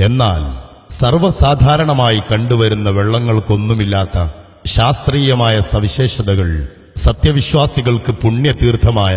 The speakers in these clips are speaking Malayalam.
എന്നാൽ സർവസാധാരണമായി കണ്ടുവരുന്ന വെള്ളങ്ങൾക്കൊന്നുമില്ലാത്ത ശാസ്ത്രീയമായ സവിശേഷതകൾ സത്യവിശ്വാസികൾക്ക് പുണ്യതീർത്ഥമായ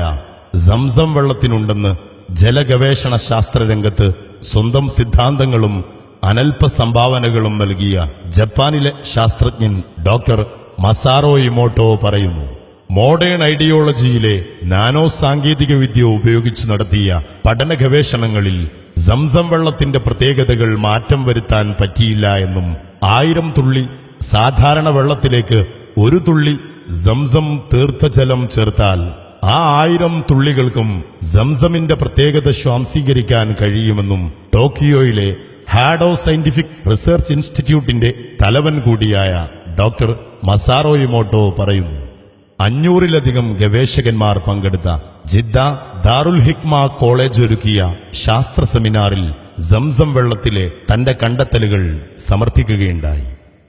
സംസം വെള്ളത്തിനുണ്ടെന്ന് ജലഗവേഷണ ശാസ്ത്രരംഗത്ത് സ്വന്തം സിദ്ധാന്തങ്ങളും അനൽപ സംഭാവനകളും നൽകിയ ജപ്പാനിലെ ശാസ്ത്രജ്ഞൻ ഡോക്ടർ മസാറോ ഇമോട്ടോ പറയുന്നു മോഡേൺ ഐഡിയോളജിയിലെ നാനോ സാങ്കേതിക വിദ്യ ഉപയോഗിച്ച് നടത്തിയ പഠന ഗവേഷണങ്ങളിൽ സംസം വെള്ളത്തിന്റെ പ്രത്യേകതകൾ മാറ്റം വരുത്താൻ പറ്റിയില്ല എന്നും ആയിരം തുള്ളി സാധാരണ വെള്ളത്തിലേക്ക് ഒരു തുള്ളി സംസം തീർത്ഥജലം ചേർത്താൽ ആ ആയിരം തുള്ളികൾക്കും സംസമിന്റെ പ്രത്യേകത സ്വാംശീകരിക്കാൻ കഴിയുമെന്നും ടോക്കിയോയിലെ ഹാഡോ സയന്റിഫിക് റിസർച്ച് ഇൻസ്റ്റിറ്റ്യൂട്ടിന്റെ തലവൻ കൂടിയായ ഡോക്ടർ മസാറോയിമോട്ടോ പറയുന്നു. അഞ്ഞൂറിലധികം ഗവേഷകന്മാർ പങ്കെടുത്ത ജിദ്ദ ദാറുൽ ഹിക്മ കോളേജ് ഒരുക്കിയ ശാസ്ത്ര സെമിനാറിൽ സംസം വെള്ളത്തിലെ തന്റെ കണ്ടെത്തലുകൾ സമർത്ഥിക്കുകയുണ്ടായി.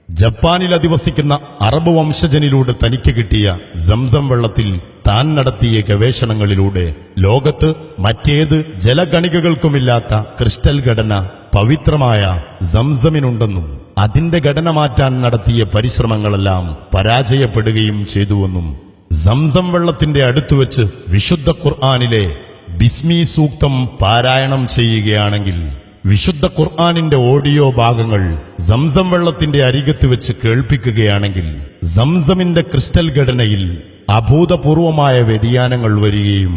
ജപ്പാനിൽ അധിവസിക്കുന്ന അറബ് വംശജനിലൂടെ തനിക്ക് കിട്ടിയ സംസം വെള്ളത്തിൽ താൻ നടത്തിയ ഗവേഷണങ്ങളിലൂടെ ലോകത്ത് മറ്റേത് ജലഗണികകൾക്കുമില്ലാത്ത ക്രിസ്റ്റൽ ഘടന പവിത്രമായ സംസമിനുണ്ടെന്നും അതിന്റെ ഘടന മാറ്റാൻ നടത്തിയ പരിശ്രമങ്ങളെല്ലാം പരാജയപ്പെടുകയും ചെയ്തുവെന്നും സംസം വെള്ളത്തിന്റെ അടുത്ത് വെച്ച് വിശുദ്ധ ഖുർആാനിലെ ബിസ്മി സൂക്തം പാരായണം ചെയ്യുകയാണെങ്കിൽ വിശുദ്ധ ഖുർആാനിന്റെ ഓഡിയോ ഭാഗങ്ങൾ സംസം വെള്ളത്തിന്റെ അരികത്ത് വെച്ച് കേൾപ്പിക്കുകയാണെങ്കിൽ സംസമിന്റെ ക്രിസ്റ്റൽ ഘടനയിൽ അഭൂതപൂർവമായ വ്യതിയാനങ്ങൾ വരികയും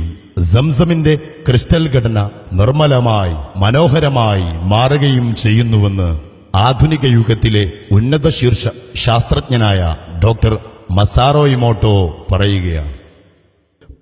സംസമിന്റെ ക്രിസ്റ്റൽ ഘടന നിർമ്മലമായി മനോഹരമായി മാറുകയും ചെയ്യുന്നുവെന്ന് ആധുനിക യുഗത്തിലെ ഉന്നത ശീർഷ ശാസ്ത്രജ്ഞനായ ഡോക്ടർ മസാറോ ഇമോട്ടോ പറയുകയാണ്.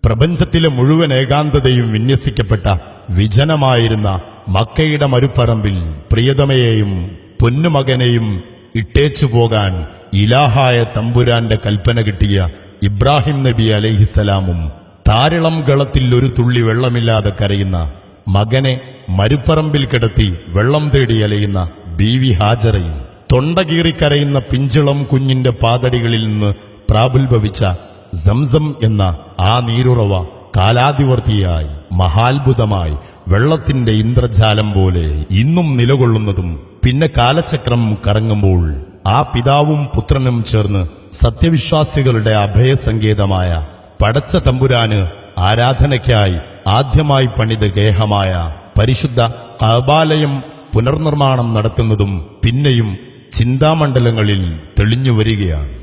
പ്രപഞ്ചത്തിലെ മുഴുവൻ ഏകാന്തതയും വിന്യസിക്കപ്പെട്ട വിജനമായിരുന്ന മക്കയുടെ മരുപ്പറമ്പിൽ പ്രിയതമയെയും പൊന്നുമകനെയും ഇട്ടേച്ചു പോകാൻ ഇലാഹായ തമ്പുരാന്റെ കൽപ്പന കിട്ടിയ ഇബ്രാഹിം നബി അലഹിസലാമും താരിളം ഗളത്തിൽ ഒരു തുള്ളി വെള്ളമില്ലാതെ കരയുന്ന മകനെ മരുപ്പറമ്പിൽ കിടത്തി വെള്ളം തേടി അലയുന്ന ബീവി ഹാജറയും തൊണ്ടകീറിക്കരയുന്ന പിഞ്ചിളം കുഞ്ഞിന്റെ പാതടികളിൽ നിന്ന് പ്രാബുൽഭവിച്ച സംസം എന്ന ആ നീരുറവ കാലാതിവർത്തിയായി മഹാത്ഭുതമായി വെള്ളത്തിന്റെ ഇന്ദ്രജാലം പോലെ ഇന്നും നിലകൊള്ളുന്നതും പിന്നെ കാലചക്രം കറങ്ങുമ്പോൾ ആ പിതാവും പുത്രനും ചേർന്ന് സത്യവിശ്വാസികളുടെ അഭയസങ്കേതമായ പടച്ച തമ്പുരാന് ആരാധനയ്ക്കായി ആദ്യമായി പണിത ഗേഹമായ പരിശുദ്ധ കബാലയം പുനർനിർമ്മാണം നടത്തുന്നതും പിന്നെയും ചിന്താമണ്ഡലങ്ങളിൽ തെളിഞ്ഞു വരികയാണ്.